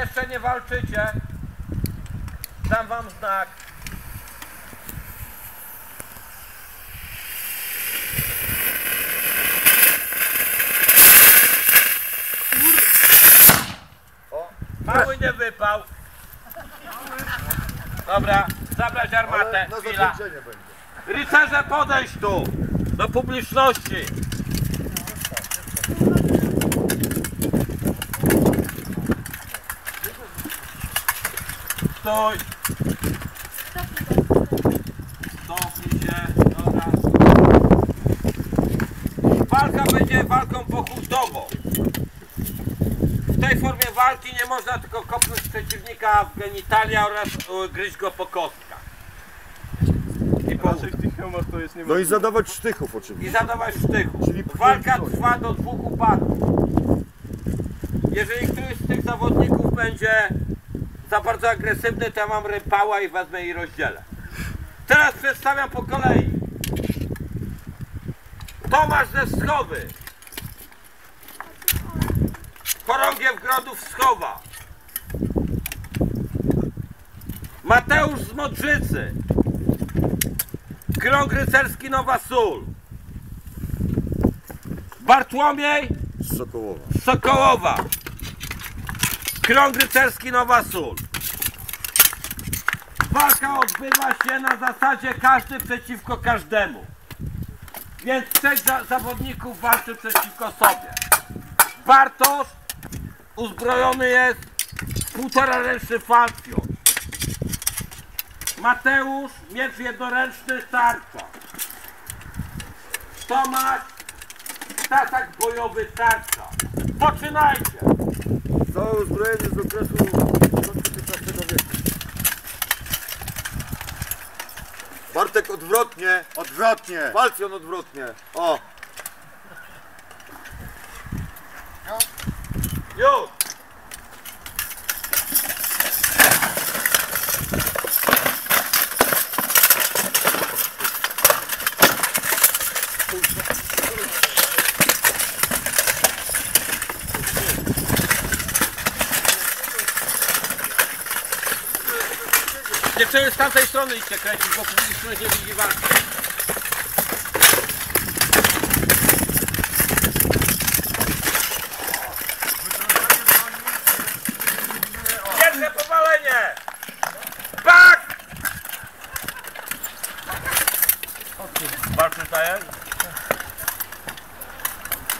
Jeszcze nie walczycie. Dam wam znak. O, Mały nie wypał. Dobra, zabrać armatę. ale Chwila. Rycerze podejść tu. Do publiczności. Stój. Stopnij się. Dobra. Walka będzie walką pochutową. W tej formie walki nie można tylko kopnąć przeciwnika w genitalia oraz e, gryźć go po kostkach. I po No i zadawać sztychów i oczywiście. zadawać sztychu. Czyli Walka trwa do dwóch upadków. Jeżeli któryś z tych zawodników będzie za bardzo agresywny, to ja mam rypała i wezmę i rozdzielę. Teraz przedstawiam po kolei. Tomasz ze Wschowy. Chorągiew Grodów Wschowa. Mateusz z Modrzycy. Krąg Rycerski Nowa Sól. Bartłomiej Z Sokołowa. z Sokołowa. Krąg Rycerski Nowa Sól. Walka odbywa się na zasadzie każdy przeciwko każdemu. Więc trzech za zawodników walczy przeciwko sobie. Bartosz uzbrojony jest w półtora ręczny falcjon. Mateusz miecz jednoręczny tarcza. Tomasz tasak bojowy tarcza. Poczynajcie! Całe uzbrojenie z okresu XV wieku. Bartek odwrotnie. Odwrotnie. Palcjon odwrotnie. O. Już! Dziewczyny z tamtej strony idźcie kręcić, bo publiczność nie widzi walki. Pierwsze powalenie! Bak! Walczysz daje?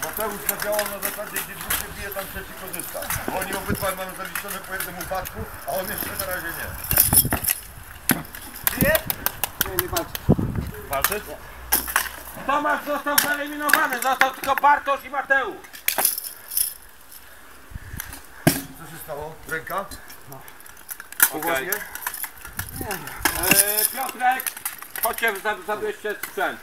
Mateusz zadziałał na zasadzie, gdzie dwóch się bije, tam trzeci korzysta. Oni obydwaj mają zaliczone po jednym upadku, a on jeszcze na razie nie. Walczysz? Tomasz został wyeliminowany, został tylko Bartosz i Mateusz. Co się stało? Ręka? Okej. Poważnie? Eee, Piotrek, chodźcie, za- zabierzcie sprzęt.